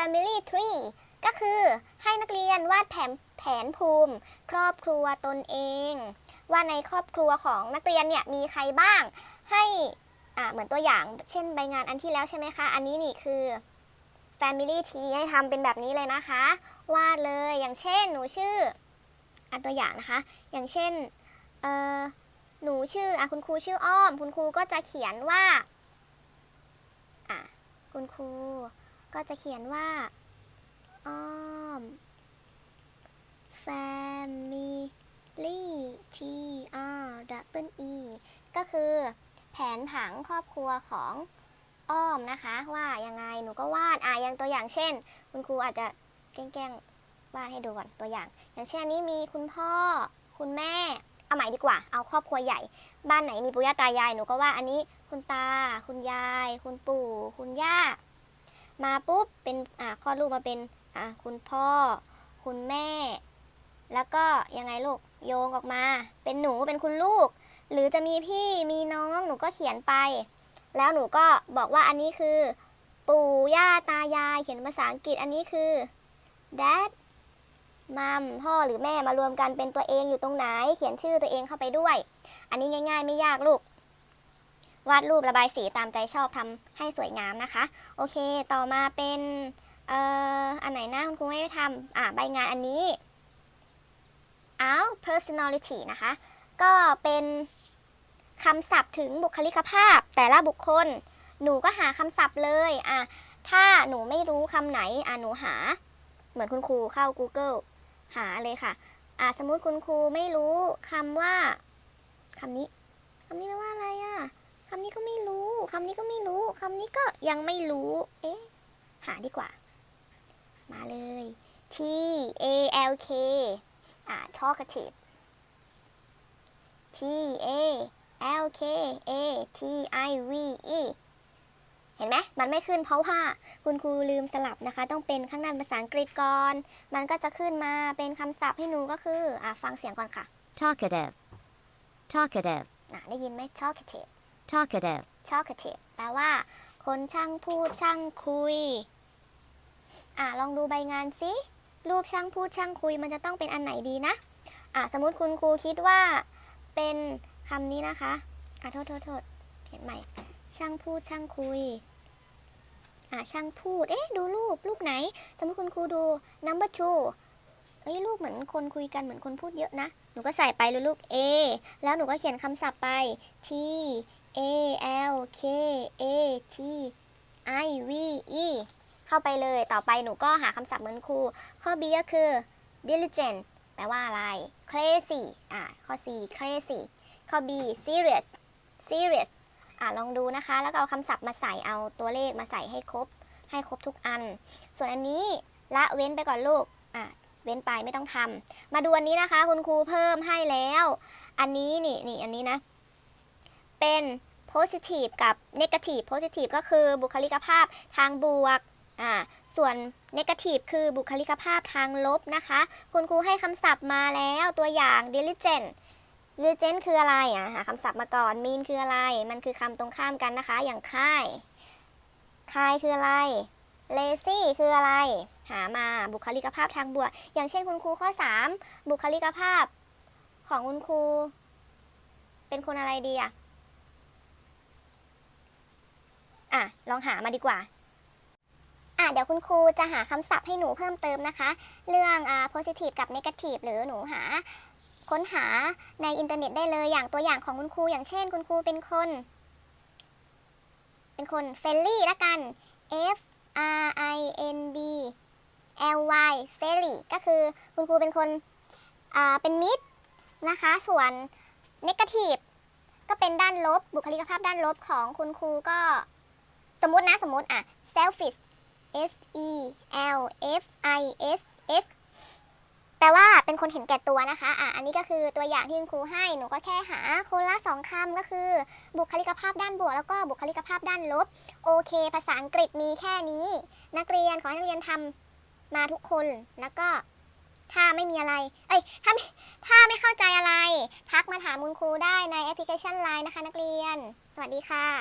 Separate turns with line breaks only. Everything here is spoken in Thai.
family tree ก็คือให้นักเรียนวาดแผนแผนภูมิ ครอบครัวตนเอง ว่าในครอบครัวของนักเรียนเนี่ยมีใครบ้าง ให้อ่าเหมือนตัวอย่างเช่นใบงานอันที่แล้วใช่ไหมคะ อันนี้นี่คือ family tree ให้ทำเป็นแบบนี้เลยนะคะ วาดเลยอย่างเช่นหนูชื่ออันตัวอย่างนะคะ อย่างเช่นเอ่อหนูชื่ออะคุณครูชื่ออ้อม คุณครูก็จะเขียนว่าอะคุณครู ก็จะเขียนว่า อ้อม family t r w e ก็คือแผนผังครอบครัวของอ้อมนะคะ ว่ายังไงหนูก็วาดอะอย่างตัวอย่างเช่น คุณครูอาจจะแกล้งๆวาดให้ดูก่อนตัวอย่าง อย่างเช่นนนี้มีคุณพ่อ คุณแม่ เอาใหม่ดีกว่า เอาครอบครัวใหญ่ บ้านไหนมีปู่ย่าตายายหนูก็ว่าอันนี้คุณตา คุณยาย คุณปู่ คุณย่า มาปุ๊บเป็นอ่าคลอดลูกมาเป็นอ่าคุณพ่อ คุณแม่ แล้วก็ยังไงลูกโยงออกมา เป็นหนูเป็นคุณลูก หรือจะมีพี่มีน้องหนูก็เขียนไป แล้วหนูก็บอกว่าอันนี้คือ ปู่ย่าตายายเขียนภาษาอังกฤษอันนี้คือ dad มัมพ่อหรือแม่มารวมกันเป็นตัวเองอยู่ตรงไหน เขียนชื่อตัวเองเข้าไปด้วย อันนี้ง่าย ๆ ไม่ยากลูก วาดรูประบายสีตามใจชอบทำให้สวยงามนะคะ โอเค ต่อมาเป็นเอ่ออันไหนนะคุณครูให้ทำอ่าใบงานอันนี้อ้าว personality นะคะ ก็เป็นคำศัพท์ถึงบุคลิกภาพ แต่ละบุคคล หนูก็หาคำศัพท์เลยอะถ้าหนูไม่รู้คำไหนอะหนูหา เหมือนคุณครูเข้า Google หาเลยค่ะอะสมมุติคุณครูไม่รู้คำว่าคำนี้คำนี้แปลว่าอะไรอะคำนี้ก็ไม่รู้ คำนี้ก็ไม่รู้คำนี้ก็ยังไม่รู้ เอ๊ะ หาดีกว่า มาเลย T A L K อ่า talkative T A L K A T I V E เห็นไหมมันไม่ขึ้นเพราะว่าคุณครูลืมสลับนะคะ ต้องเป็นข้างหน้าเป็นภาษาอังกฤษก่อน มันก็จะขึ้นมาเป็นคำศัพท์ให้หนูก็คืออ่าฟังเสียงก่อนค่ะ
talkative, talkative,
อ่าได้ยินไหม talkative
talkative,
talkative แปลว่า คนช่างพูดช่างคุย อ่าลองดูใบงานสิรูปช่างพูดช่างคุยมันจะต้องเป็นอันไหนดีนะ อ่าสมมติคุณครูคิดว่าเป็นคำนี้นะคะ อ่าโทษโทษโทษเขียนใหม่ ช่างพูดช่างคุย อ่าช่างพูด เอ๊ะดูรูปรูปไหน สมมติคุณครูดู number two เอ้ยรูปเหมือนคนคุยกันเหมือนคนพูดเยอะนะ หนูก็ใส่ไปเลยลูก A แล้วหนูก็เขียนคำศัพท์ไป T A L K A T I V E เข้าไปเลย ต่อไปหนูก็หาคำศัพท์เหมือนครู ข้อ B ก็คือ diligent แปลว่าอะไร crazy อ่า ข้อ C crazy ข้อ B serious serious อ่าลองดูนะคะ แล้วก็เอาคำศัพท์มาใส่ เอาตัวเลขมาใส่ให้ครบ ให้ครบทุกอัน ส่วนอันนี้ละเว้นไปก่อนลูก อ่าเว้นไปไม่ต้องทำ มาดูอันนี้นะคะ คุณครูเพิ่มให้แล้ว อันนี้นี่นี่อันนี้นะ เป็น positive กับ negative positive ก็คือบุคลิกภาพทางบวกอ่าส่วน negative คือบุคลิกภาพทางลบนะคะ คุณครูให้คำศัพท์มาแล้วตัวอย่าง diligent diligent คืออะไรอะหาคำศัพท์มาก่อน mean คืออะไร มันคือคำตรงข้ามกันนะคะ อย่างค่ายค่ายคืออะไร lazy คืออะไร หามาบุคลิกภาพทางบวก อย่างเช่นคุณครูข้อ 3 บุคลิกภาพของคุณครู เป็นคนอะไรดีอะ อะ ลองหามาดีกว่า อะ เดี๋ยวคุณครูจะหาคำศัพท์ให้หนูเพิ่มเติมนะคะ เรื่องอ่า positive กับ negative หรือหนูหา ค้นหาในอินเทอร์เน็ตได้เลยอย่างตัวอย่างของคุณครู อย่างเช่น คุณครูเป็นคน เป็นคน friendly ละกัน F R I N D L Y friendly ก็คือคุณครูเป็นคนอ่าเป็นมิตรนะคะ ส่วน negative ก็เป็นด้านลบ บุคลิกภาพด้านลบของคุณครูก็ สมมตินะ สมมติอะ selfish S E L F I S S แปลว่าเป็นคนเห็นแก่ตัวนะคะ อะ อันนี้ก็คือตัวอย่างที่คุณครูให้ หนูก็แค่หาคนละสองคำก็คือ บุคลิกภาพด้านบวก แล้วก็บุคลิกภาพด้านลบ โอเค ภาษาอังกฤษมีแค่นี้ นักเรียนขอให้นักเรียนทำมาทุกคน แล้วก็ถ้าไม่มีอะไร เอ้ย ถ้าไม่ถ้าไม่เข้าใจอะไร ทักมาถามคุณครูได้ในแอปพลิเคชัน Line นะคะ นักเรียน สวัสดีค่ะ